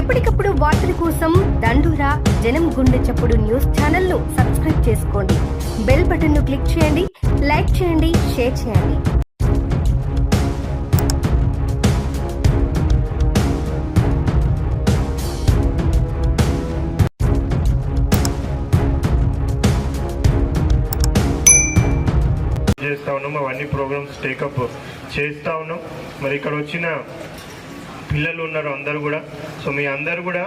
ఎప్పటికప్పుడు వార్తల కోసం దండూరా జనం గుండె చప్పుడు న్యూస్ ఛానల్ను సబ్స్క్రైబ్ చేసుకోండి. బెల్ బటన్ను క్లిక్ చేయండి లైక్ చేయండి షేర్ చేయండి. చేస్తా ఉన్నాం అవన్నీ ప్రోగ్రామ్స్ టేకప్ చేస్తా ఉన్నాం. మరి ఇక్కడ వచ్చిన పిల్లలు ఉన్నారు అందరు కూడా. సో మీ అందరు కూడా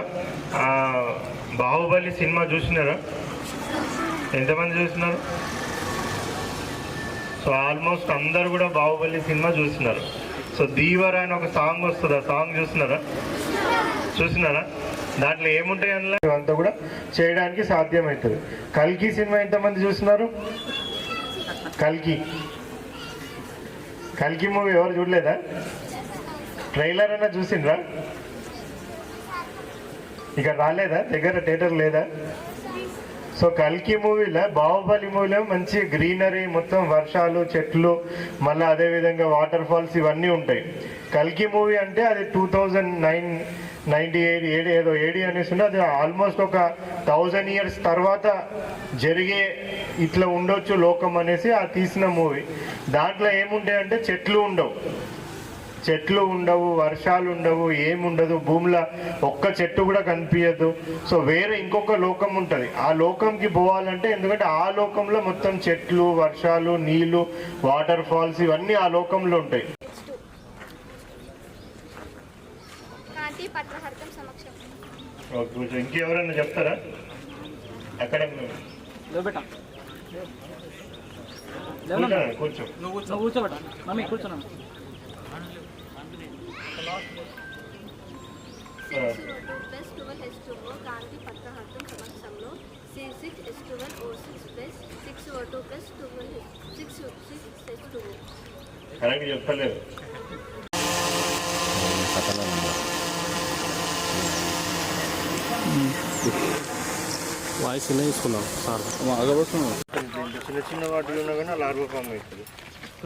బాహుబలి సినిమా చూసినారా? ఎంతమంది చూసినారు? సో ఆల్మోస్ట్ అందరు కూడా బాహుబలి సినిమా చూస్తున్నారు సో దీవర అని ఒక సాంగ్ వస్తుంది ఆ సాంగ్ చూస్తున్నారా చూసినారా? దాంట్లో ఏముంటాయి అందులో? అంతా కూడా చేయడానికి సాధ్యమవుతుంది కల్కి సినిమా ఎంతమంది చూస్తున్నారు కల్కి. కల్కి మూవీ ఎవరు చూడలేదా? ట్రైలర్ అన్నా చూసిండ్రా? ఇక రాలేదా? దగ్గర థియేటర్ లేదా? సో కల్కి మూవీలో బాహుబలి మూవీలో మంచి గ్రీనరీ మొత్తం వర్షాలు చెట్లు మళ్ళీ అదేవిధంగా వాటర్ ఫాల్స్ ఇవన్నీ ఉంటాయి. కల్కి మూవీ అంటే అది two thousand nine ninety eight AD ఏదో ఏడి అనేసి ఉంటే అది ఆల్మోస్ట్ ఒక థౌజండ్ ఇయర్స్ తర్వాత జరిగే ఇట్లా ఉండొచ్చు లోకం అనేసి ఆ తీసిన మూవీ దాంట్లో ఏముంటాయంటే చెట్లు ఉండవు. చెట్లు ఉండవు వర్షాలు ఉండవు ఏముండదు భూమిలో ఒక్క చెట్టు కూడా కనిపించదు. సో వేరే ఇంకొక లోకం ఉంటుంది. ఆ లోకంకి పోవాలంటే ఎందుకంటే ఆ లోకంలో మొత్తం చెట్లు వర్షాలు నీళ్ళు వాటర్ ఫాల్స్ ఇవన్నీ ఆ లోకంలో ఉంటాయి. కాంతి పత్రహరితం సమక్షం. ఓకే కొంచెం ఇంకెవరైనా చెప్తారా? అక్కడ కూర్చోండి, కూర్చో. నువ్వు కూర్చోబెట్ట. మమ్మీ కూర్చున్నాను ఆ, plus twelve H two O కాంతి పత్రహరితం సమక్షంలో C six H twelve O six plus six O two plus twelve six six H two correct చెప్పలేదు. వాయిస్ ఇలా తీసుకున్నాం సార్. దీంట్లో చిన్న చిన్న వాటిలో ఉన్నా కానీ ఫామ్ అవుతుంది. సో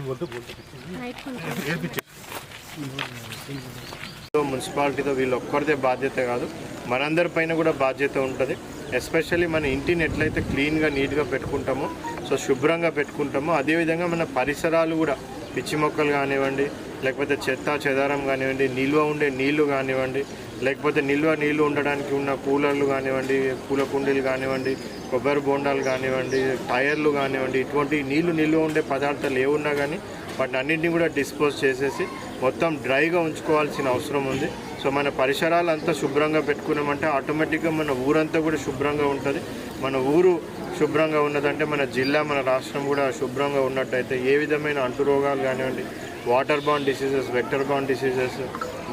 మున్సిపాలిటీతో వీళ్ళు ఒక్కరిదే బాధ్యత కాదు. మనందరి పైన కూడా బాధ్యత ఉంటుంది. ఎస్పెషల్లీ మన ఇంటిని ఎట్లయితే క్లీన్గా నీట్గా పెట్టుకుంటామో సో శుభ్రంగా పెట్టుకుంటామో అదేవిధంగా మన పరిసరాలు కూడా పిచ్చి మొక్కలు కానివ్వండి లేకపోతే చెత్త చెదారం కానివ్వండి నిల్వ ఉండే నీళ్ళు కానివ్వండి లేకపోతే నిల్వ నీళ్ళు ఉండడానికి ఉన్న కూలర్లు కానివ్వండి పూల కుండీలు కానివ్వండి కొబ్బరి బోండాలు కానివ్వండి టైర్లు కానివ్వండి ఇటువంటి నీళ్ళు నిల్వ ఉండే పదార్థాలు ఏ ఉన్నా కానీ వాటిని అన్నింటినీ కూడా డిస్పోజ్ చేసేసి మొత్తం డ్రైగా ఉంచుకోవాల్సిన అవసరం ఉంది. సో మన పరిసరాలు అంతా శుభ్రంగా పెట్టుకున్నామంటే ఆటోమేటిక్గా మన ఊరంతా కూడా శుభ్రంగా ఉంటుంది. మన ఊరు శుభ్రంగా ఉన్నదంటే మన జిల్లా మన రాష్ట్రం కూడా శుభ్రంగా ఉన్నట్టయితే ఏ విధమైన అంటురోగాలు కానివ్వండి water bond diseases vector bond diseases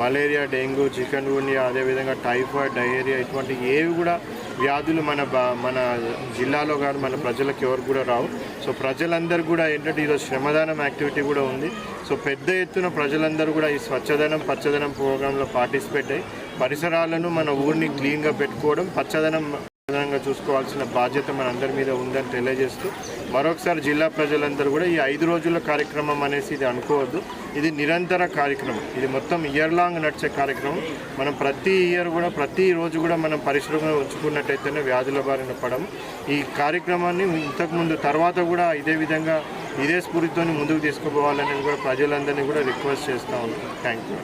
malaria dengue chicken గుండియా అదేవిధంగా టైఫాయిడ్ డయేరియా ఇటువంటి ఏవి కూడా వ్యాధులు మన మన జిల్లాలో కానీ మన ప్రజలకు ఎవరు కూడా రావు. సో ప్రజలందరూ కూడా ఏంటంటే ఈరోజు శ్రమదానం యాక్టివిటీ కూడా ఉంది. సో పెద్ద ఎత్తున ప్రజలందరూ కూడా ఈ స్వచ్ఛదనం పచ్చదనం ప్రోగ్రాంలో పార్టిసిపేట్ అయ్యి పరిసరాలను మన ఊరిని క్లీన్గా పెట్టుకోవడం పచ్చదనం ప్రధానంగా చూసుకోవాల్సిన బాధ్యత మనందరి మీద ఉందని తెలియజేస్తూ మరొకసారి జిల్లా ప్రజలందరూ కూడా ఈ ఐదు రోజుల కార్యక్రమం అనేసి ఇది అనుకోవద్దు. ఇది నిరంతర కార్యక్రమం. ఇది మొత్తం ఇయర్ లాంగ్ నడిచే కార్యక్రమం. మనం ప్రతి ఇయర్ కూడా ప్రతి రోజు కూడా మనం పరిశ్రమలో ఉంచుకున్నట్టయితేనే వ్యాధుల బారిన పడము. ఈ కార్యక్రమాన్ని ఇంతకుముందు తర్వాత కూడా ఇదే విధంగా ఇదే స్ఫూర్తితో ముందుకు తీసుకుపోవాలని కూడా ప్రజలందరినీ కూడా రిక్వెస్ట్ చేస్తూ ఉన్నాం. Thank you